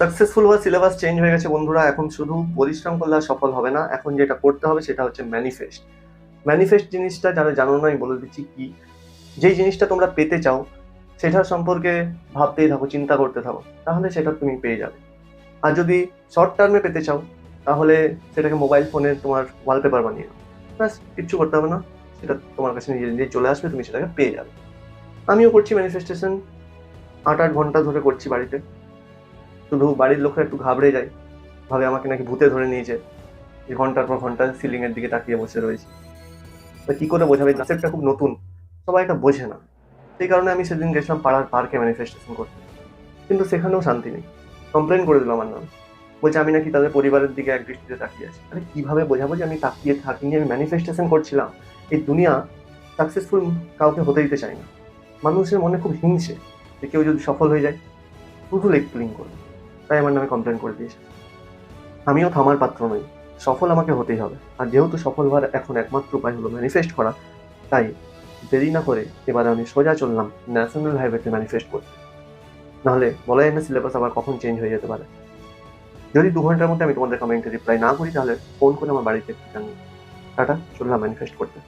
Successful হওয়ার syllabus change হয়ে গেছে বন্ধুরা, এখন শুধু পরিশ্রম করলে সফল হবে না, এখন যেটা করতে হবে সেটা হচ্ছে ম্যানিফেস্ট ম্যানিফেস্ট জিনিসটা যারা জানো না, আমি বলে দিচ্ছি কি, যেই জিনিসটা তোমরা পেতে চাও সেটার সম্পর্কে ভাবতেই থাকো, চিন্তা করতে থাকো, তাহলে সেটা তুমি পেয়ে যাবে। আর যদি শর্ট টার্মে পেতে চাও, তাহলে সেটাকে মোবাইল ফোনে তোমার ওয়ালপেপার বানিয়ে ব্যাস, কিচ্ছু করতে হবে না, সেটা তোমার কাছে নিজে নিজে চলে আসবে, তুমি সেটাকে পেয়ে যাবে। আমিও করছি ম্যানিফেস্টেশন আট আট ঘণ্টা ধরে করছি বাড়িতে। শুধু বাড়ির লোকরা একটু ঘাবড়ে যায়। ভাবে আমাকে নাকি ভূতে ধরে নিয়েছে। ঘণ্টার পর ঘণ্টা সিলিং এর দিকে তাকিয়ে বসে রয়েছি। তা কি করে বোঝাবে? কনসেপ্টটা খুব নতুন। সবাই এটা বোঝে না। সেই কারণে আমি সেদিন গেছিলাম পাড়ার পার্কে ম্যানিফেস্টেশন করতে। কিন্তু সেখানেও শান্তি নেই। কমপ্লেন করে দিল আমার নাম। বলছে, আমি নাকি তাদের পরিবারের দিকে এক দৃষ্টিতে তাকিয়ে আছি। আরে, কীভাবে বোঝাবো যে আমি তাকিয়ে থাকিনি? আমি ম্যানিফেস্টেশন করছিলাম। এই দুনিয়া সাকসেসফুল কাউকে হতে দিতে চায় না। মানুষের মনে খুব হিংসে যে কেউ যদি সফল হয়ে যায়, শুধু পুলিং করবে। তাই আমার নামে কমপ্লেন করে দিয়েছে। আমিও থামার পাত্র নই, সফল আমাকে হতেই হবে। আর যেহেতু সফল হওয়ার এখন একমাত্র উপায় হলো ম্যানিফেস্ট করা, তাই দেরি না করে এবার আমি সোজা চললাম ন্যাশনাল হাইওয়েতে ম্যানিফেস্ট করতে। নাহলে বলা যায় না সিলেবাস আবার কখন চেঞ্জ হয়ে যেতে পারে। যদি দু ঘণ্টার মধ্যে আমি তোমাদের কমেন্টে রিপ্লাই না করি, তাহলে ফোন করে আমার বাড়িতে একটু জানিয়ে টাটা, চললাম ম্যানিফেস্ট করতে।